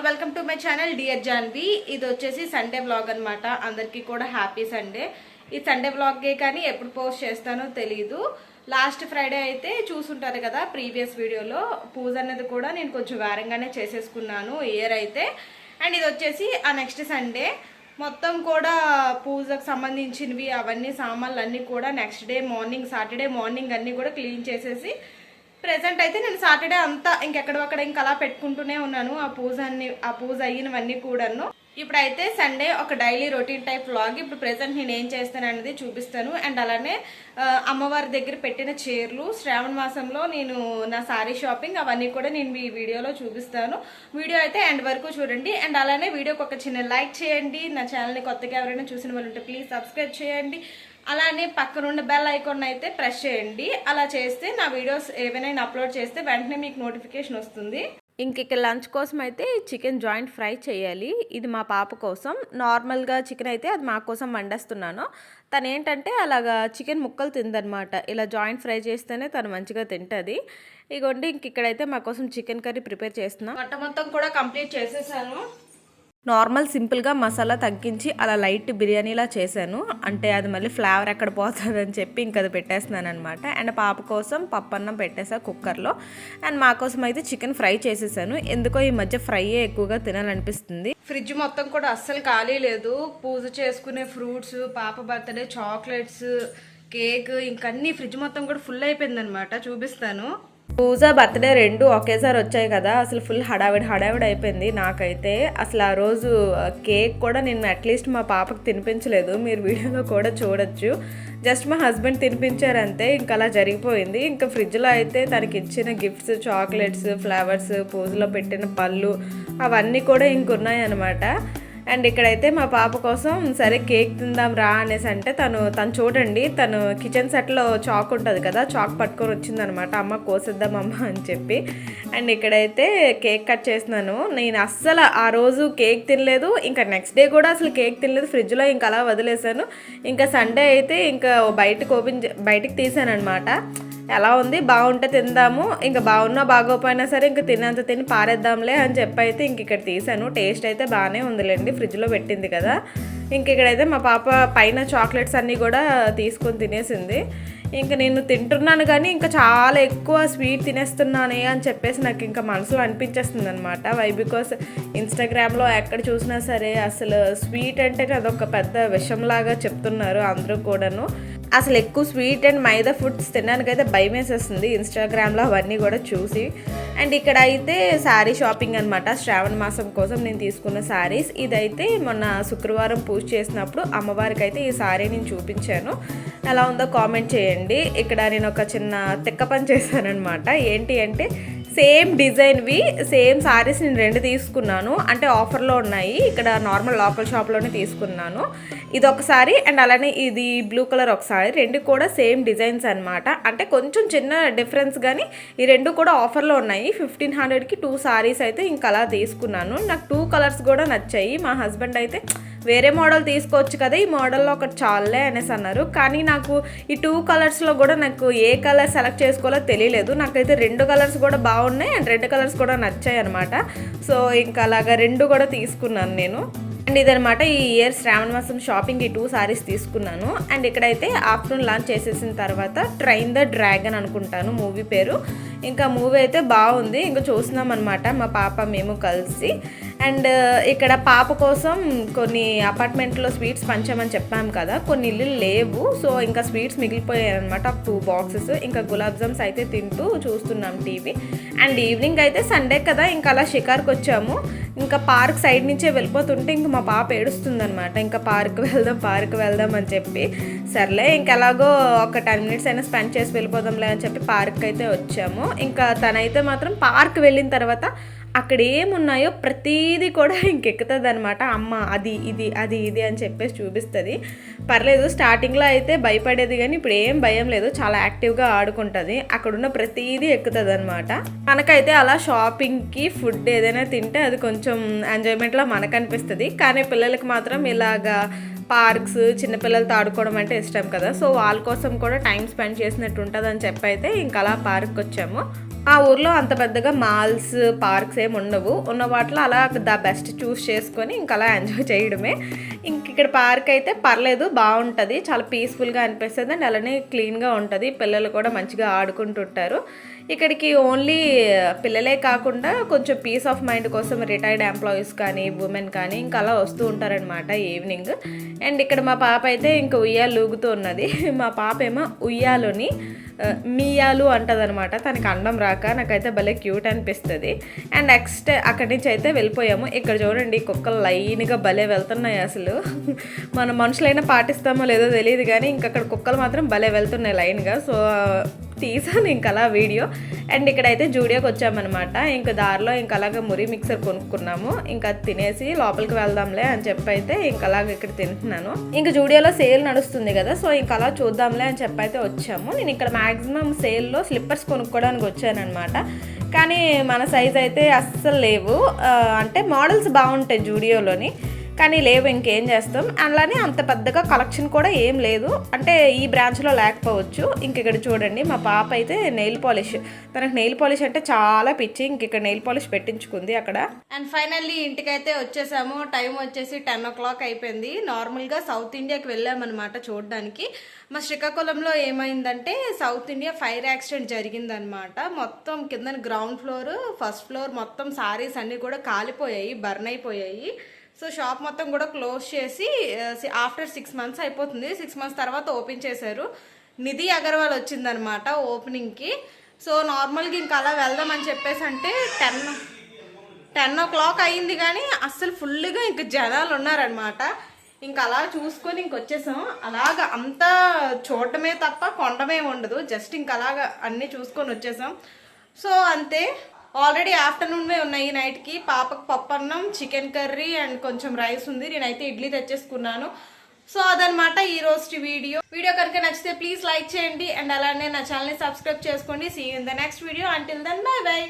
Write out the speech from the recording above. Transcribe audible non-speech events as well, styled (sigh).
All welcome to my channel dear Janvi ఇది వచ్చేసి Sunday vlog అన్నమాట. అందరికీ కూడా హ్యాపీ సండే ఈ సండే వ్లాగే కానీ ఎప్పుడు పోస్ట్ చేస్తానో తెలియదు లాస్ట్ ఫ్రైడే అయితే చూసుంటారు కదా ప్రీవియస్ వీడియోలో పూజ అనేది కూడా నేను కొంచెం వేరంగానే చేసేసుకున్నాను ఇయర్ అయితే. అండ్ ఇది వచ్చేసి ఆ నెక్స్ట్ సండే మొత్తం కూడా పూజకు సంబంధించినవి అవన్నీ సామాన్లు అన్నీ కూడా next day morning Saturday morning అన్నీ కూడా క్లీన్ చేసేసి ప్రెసెంట్ అయితే నేను సాటర్డే అంతా ఇంకెక్కడొక్కడ ఇంకా అలా పెట్టుకుంటూనే ఉన్నాను. ఆ పూజ అన్ని ఆ పూజ అయినవన్నీ కూడాను. ఇప్పుడైతే సండే ఒక డైలీ రొటీన్ టైప్ వ్లాగ్ ఇప్పుడు ప్రెసెంట్ నేను ఏం చేస్తాను అనేది చూపిస్తాను. అండ్ అలానే అమ్మవారి దగ్గర పెట్టిన చీరలు శ్రావణ మాసంలో నేను నా సారీ షాపింగ్ అవన్నీ కూడా నేను మీ వీడియోలో చూపిస్తాను. వీడియో అయితే ఎండ్ వరకు చూడండి. అండ్ అలానే వీడియోకి ఒక చిన్న లైక్ చేయండి. నా ఛానల్ని కొత్తగా ఎవరైనా చూసిన వాళ్ళు ఉంటే ప్లీజ్ సబ్స్క్రైబ్ చేయండి. అలానే పక్కనున్న బెల్ ఐకాన్ అయితే ప్రెస్ చేయండి. అలా చేస్తే నా వీడియోస్ ఏవైనా అప్లోడ్ చేస్తే వెంటనే మీకు నోటిఫికేషన్ వస్తుంది. ఇంక ఇక్కడ లంచ్ కోసం అయితే చికెన్ జాయింట్ ఫ్రై చేయాలి. ఇది మా పాప కోసం. నార్మల్గా చికెన్ అయితే అది మా కోసం వండేస్తున్నాను. తను ఏంటంటే అలాగా చికెన్ ముక్కలు తిందనమాట. ఇలా జాయింట్ ఫ్రై చేస్తేనే తను మంచిగా తింటుంది. ఇగోండి ఇంక ఇక్కడైతే మా కోసం చికెన్ కర్రీ ప్రిపేర్ చేస్తున్నాను వంట మొత్తం కూడా కంప్లీట్ చేసేసాను. నార్మల్ సింపుల్గా మసాలా తగ్గించి అలా లైట్ బిర్యానీలా చేశాను. అంటే అది మళ్ళీ ఫ్లేవర్ ఎక్కడ పోతుందని చెప్పి ఇంక అది పెట్టేస్తున్నాను అనమాట అండ్ పాప కోసం పప్పు అన్నం పెట్టేసా కుక్కర్లో. అండ్ మా కోసం అయితే చికెన్ ఫ్రై చేసేసాను ఎందుకో ఈ మధ్య ఫ్రైయే ఎక్కువగా తినాలనిపిస్తుంది. ఫ్రిడ్జ్ మొత్తం కూడా అస్సలు ఖాళీ లేదు. పూజ చేసుకునే ఫ్రూట్స్ పాప బర్త్డే చాక్లెట్స్ కేక్ ఇంకన్నీ ఫ్రిడ్జ్ మొత్తం కూడా ఫుల్ అయిపోయిందనమాట చూపిస్తాను. పూజ బర్త్డే రెండు ఒకేసారి వచ్చాయి కదా. అసలు ఫుల్ హడావిడి హడావిడి అయిపోయింది నాకైతే. అసలు ఆ రోజు కేక్ కూడా నేను అట్లీస్ట్ మా పాపకు తినిపించలేదు. మీరు వీడియోలో కూడా చూడొచ్చు. జస్ట్ మా హస్బెండ్ తినిపించారంతే ఇంకా అలా జరిగిపోయింది. ఇంకా ఫ్రిడ్జ్లో అయితే తనకి ఇచ్చిన గిఫ్ట్స్ చాక్లెట్స్ ఫ్లవర్స్ పూజలో పెట్టిన పళ్ళు అవన్నీ కూడా ఇంకున్నాయనమాట అండ్ ఇక్కడైతే మా పాప కోసం సరే కేక్ తిందాం రా అనేసి అంటే తను తను చూడండి తను కిచెన్ సెట్లో చాక్ ఉంటుంది కదా చాక్ పట్టుకొని వచ్చిందనమాట. అమ్మ కోసేద్దాం అమ్మ అని చెప్పి. అండ్ ఇక్కడైతే కేక్ కట్ చేసినాను నేను అస్సలు ఆ రోజు కేక్ తినలేదు. ఇంకా నెక్స్ట్ డే కూడా అసలు కేక్ తినలేదు. ఫ్రిడ్జ్లో ఇంకా అలా వదిలేసాను ఇంకా సండే అయితే ఇంకా బయటకు ఓపెన్ చే- బయటకు తీసాను అనమాట ఎలా ఉంది? బాగుంటే తిందాము. ఇంకా బాగున్నా బాగోపోయినా సరే ఇంకా తినంత తిని పారేద్దాంలే అని చెప్పి అయితే ఇంక ఇక్కడ తీసాను టేస్ట్ అయితే బాగానే ఉందిలేండి. ఫ్రిడ్జ్లో పెట్టింది కదా. ఇంక ఇక్కడైతే మా పాప పైన చాక్లెట్స్ అన్నీ కూడా తీసుకొని తినేసింది. ఇంకా నేను తింటున్నాను కానీ ఇంకా చాలా ఎక్కువ స్వీట్ తినేస్తున్నానే అని చెప్పేసి నాకు ఇంకా మనసులో అనిపించేస్తుంది అనమాట వై బికాస్ ఇన్స్టాగ్రామ్లో ఎక్కడ చూసినా సరే అసలు స్వీట్ అంటే అదొక పెద్ద విషంలాగా చెప్తున్నారు అందరూ కూడాను. అసలు ఎక్కువ స్వీట్ అండ్ మైదా ఫుడ్స్ తినడానికైతే భయం వేసేస్తుంది. ఇన్స్టాగ్రామ్లో అవన్నీ కూడా చూసి. అండ్ ఇక్కడ అయితే శారీ షాపింగ్ అనమాట శ్రావణ మాసం కోసం నేను తీసుకున్న శారీస్ ఇదైతే మొన్న శుక్రవారం పూజ చేసినప్పుడు అమ్మవారికి అయితే ఈ శారీ నేను చూపించాను. ఎలా ఉందో కామెంట్ చేయండి. ఇక్కడ నేను ఒక చిన్న తిక్క పని చేశానమాట ఏంటి అంటే సేమ్ డిజైన్వి సేమ్ సారీస్ నేను రెండు తీసుకున్నాను. అంటే ఆఫర్లో ఉన్నాయి. ఇక్కడ నార్మల్ లోకల్ షాప్లోనే తీసుకున్నాను. ఇది ఒకసారి అండ్ అలానే ఇది బ్లూ కలర్ ఒకసారి రెండు కూడా సేమ్ డిజైన్స్ అన్నమాట. అంటే కొంచెం చిన్న డిఫరెన్స్ కానీ ఈ రెండు కూడా ఆఫర్లో ఉన్నాయి. ఫిఫ్టీన్ హండ్రెడ్కి టూ సారీస్ అయితే ఇంకా అలా తీసుకున్నాను. నాకు టూ కలర్స్ కూడా నచ్చాయి. మా హస్బెండ్ అయితే వేరే మోడల్ తీసుకోవచ్చు కదా ఈ మోడల్లో ఒకటి చాలే అనేసి అన్నారు. కానీ నాకు ఈ టూ కలర్స్లో కూడా నాకు ఏ కలర్ సెలెక్ట్ చేసుకోవాలో తెలియలేదు. నాకైతే రెండు కలర్స్ కూడా బాగున్నాయి అండ్ రెండు కలర్స్ కూడా నచ్చాయి అనమాట సో ఇంకా అలాగా రెండు కూడా తీసుకున్నాను నేను. అండ్ ఇదనమాట ఈ ఇయర్ శ్రావణ మాసం షాపింగ్ ఈ టూ సారీస్ తీసుకున్నాను. అండ్ ఇక్కడైతే ఆఫ్టర్నూన్ లాంచ్ చేసేసిన తర్వాత ట్రైన్ ద డ్రాగన్ అనుకుంటాను మూవీ పేరు. ఇంకా మూవీ అయితే బాగుంది. ఇంకా చూస్తున్నాం అనమాట మా పాప మేము కలిసి. అండ్ ఇక్కడ పాప కోసం కొన్ని అపార్ట్మెంట్లో స్వీట్స్ పంచామని చెప్పాం కదా. కొన్ని ఇల్లు లేవు. సో ఇంకా స్వీట్స్ మిగిలిపోయాయి అనమాట ఒక టూ బాక్సెస్. ఇంకా గులాబ్ జామ్స్ అయితే తింటూ చూస్తున్నాం టీవీ. అండ్ ఈవినింగ్ అయితే సండే కదా. ఇంకా అలా షికార్కి వచ్చాము. ఇంకా పార్క్ సైడ్ నుంచే వెళ్ళిపోతుంటే ఇంకా మా పాప ఏడుస్తుంది అనమాట ఇంకా పార్క్ వెళ్దాం పార్క్ వెళ్దాం అని చెప్పి. సర్లే ఇంకెలాగో ఒక టెన్ మినిట్స్ అయినా స్పెండ్ చేసి వెళ్ళిపోదాంలే అని చెప్పి పార్క్ అయితే వచ్చాము. ఇంకా తనైతే మాత్రం పార్క్ వెళ్ళిన తర్వాత అక్కడ ఏమున్నాయో ప్రతిదీ కూడా (laughs) ఇంకెక్కుతుంది అనమాట అమ్మ అది ఇది అది ఇది అని చెప్పేసి చూపిస్తుంది. పర్లేదు స్టార్టింగ్లో అయితే భయపడేది కానీ ఇప్పుడు ఏం భయం లేదు. చాలా యాక్టివ్గా ఆడుకుంటుంది. అక్కడున్న ప్రతిదీ ఎక్కుతుంది అనమాట మనకైతే అలా షాపింగ్కి ఫుడ్ ఏదైనా తింటే అది కొంచెం ఎంజాయ్మెంట్లో మనకు అనిపిస్తుంది కానీ పిల్లలకి మాత్రం ఇలాగా పార్క్స్ చిన్నపిల్లలతో ఆడుకోవడం అంటే ఇష్టం కదా. సో వాళ్ళ కోసం కూడా టైం స్పెండ్ చేసినట్టు ఉంటుంది అని చెప్పి అయితే ఇంకా అలా పార్క్కి వచ్చాము ఆ ఊర్లో అంత పెద్దగా మాల్స్ పార్క్స్ ఏమి ఉండవు. ఉన్న వాటిలో అలా ద బెస్ట్ చూస్ చేసుకొని ఇంకా అలా ఎంజాయ్ చేయడమే. ఇంక ఇక్కడ పార్క్ అయితే పర్లేదు బాగుంటుంది. చాలా పీస్ఫుల్గా అనిపిస్తుంది. అండ్ అలానే క్లీన్గా ఉంటుంది. పిల్లలు కూడా మంచిగా ఆడుకుంటుంటారు. ఇక్కడికి ఓన్లీ పిల్లలే కాకుండా కొంచెం పీస్ ఆఫ్ మైండ్ కోసం రిటైర్డ్ ఎంప్లాయీస్ కానీ ఉమెన్ కానీ ఇంకా అలా వస్తూ ఉంటారనమాట ఈవినింగ్. అండ్ ఇక్కడ మా పాప అయితే ఇంకా ఉయ్యాలు ఊగుతూ ఉన్నది. (laughs) మా పాప ఏమో ఉయ్యాలోని మియాలు అంటది అనమాట తనకి అండం రాక నాకైతే భలే క్యూట్ అనిపిస్తుంది. అండ్ నెక్స్ట్ అక్కడి నుంచి అయితే వెళ్ళిపోయాము. ఇక్కడ చూడండి కుక్కలు లైన్గా భలే వెళ్తున్నాయి అసలు. మన మనుషులైనా పాటిస్తామో లేదో తెలియదు కానీ ఇంక అక్కడ కుక్కలు మాత్రం భలే వెళ్తున్నాయి లైన్గా. సో తీసాను ఇంక అలా వీడియో. అండ్ ఇక్కడైతే జూడియోకి వచ్చామన్నమాట. ఇంకా దారిలో ఇంక అలాగే మురి మిక్సర్ కొనుక్కున్నాము. ఇంకా అది తినేసి లోపలికి వెళ్దాంలే అని చెప్పి అయితే ఇంక అలాగ ఇక్కడ తింటున్నాను. ఇంకా జూడియోలో సేల్ నడుస్తుంది కదా సో ఇంక అలా చూద్దాంలే అని చెప్పి అయితే వచ్చాము. నేను ఇక్కడ మ్యాక్సిమం సేల్లో స్లిప్పర్స్ కొనుక్కోవడానికి వచ్చానమాట కానీ మన సైజ్ అయితే అస్సలు లేవు. అంటే మోడల్స్ బాగుంటాయి జూడియోలోని. కానీ లేవు ఇంకేం చేస్తాం? అలానే అంత పెద్దగా కలెక్షన్ కూడా ఏం లేదు. అంటే ఈ బ్రాంచ్లో లేకపోవచ్చు. ఇంక ఇక్కడ చూడండి మా పాప అయితే నెయిల్ పాలిష్ తనకు నెయిల్ పాలిష్ అంటే చాలా పిచ్చి. ఇంక ఇక్కడ నెయిల్ పాలిష్ పెట్టించుకుంది అక్కడ. అండ్ ఫైనల్లీ ఇంటికైతే వచ్చేసాము. టైం వచ్చేసి టెన్ ఓ క్లాక్ అయిపోయింది నార్మల్గా సౌత్ ఇండియాకి వెళ్ళామన్నమాట చూడడానికి. మా శ్రీకాకుళంలో ఏమైందంటే సౌత్ ఇండియా ఫైర్ యాక్సిడెంట్ జరిగిందనమాట మొత్తం కింద గ్రౌండ్ ఫ్లోర్ ఫస్ట్ ఫ్లోర్ మొత్తం సారీస్ అన్నీ కూడా కాలిపోయాయి బర్న్ అయిపోయాయి. సో షాప్ మొత్తం కూడా క్లోజ్ చేసి ఆఫ్టర్ సిక్స్ మంత్స్ అయిపోతుంది. సిక్స్ మంత్స్ తర్వాత ఓపెన్ చేశారు. నిధి అగర్వాల్ వచ్చిందనమాట ఓపెనింగ్కి. సో నార్మల్గా ఇంకా అలా వెళ్దామని చెప్పేసి అంటే టెన్ టెన్ ఓ క్లాక్ అయింది కానీ అస్సలు ఫుల్గా ఇంక జనాలు ఉన్నారనమాట ఇంకా అలా చూసుకొని ఇంకొచ్చేసాం అలాగ అలాగా అంతా చూడటమే తప్ప కొండమే ఉండదు. జస్ట్ ఇంకా అలాగా అన్నీ చూసుకొని వచ్చేసాం. సో అంతే. ఆల్రెడీ ఆఫ్టర్నూన్వే ఉన్నాయి నైట్కి. పాపకు పప్పన్నం చికెన్ కర్రీ అండ్ కొంచెం రైస్ ఉంది. నేనైతే ఇడ్లీ తెచ్చేసుకున్నాను. సో అదనమాట ఈ రోజు వీడియో. వీడియో కనుక నచ్చితే ప్లీజ్ లైక్ చేయండి. అండ్ అలానే నా ఛానల్ని సబ్స్క్రైబ్ చేసుకోండి. See in the next video until then bye bye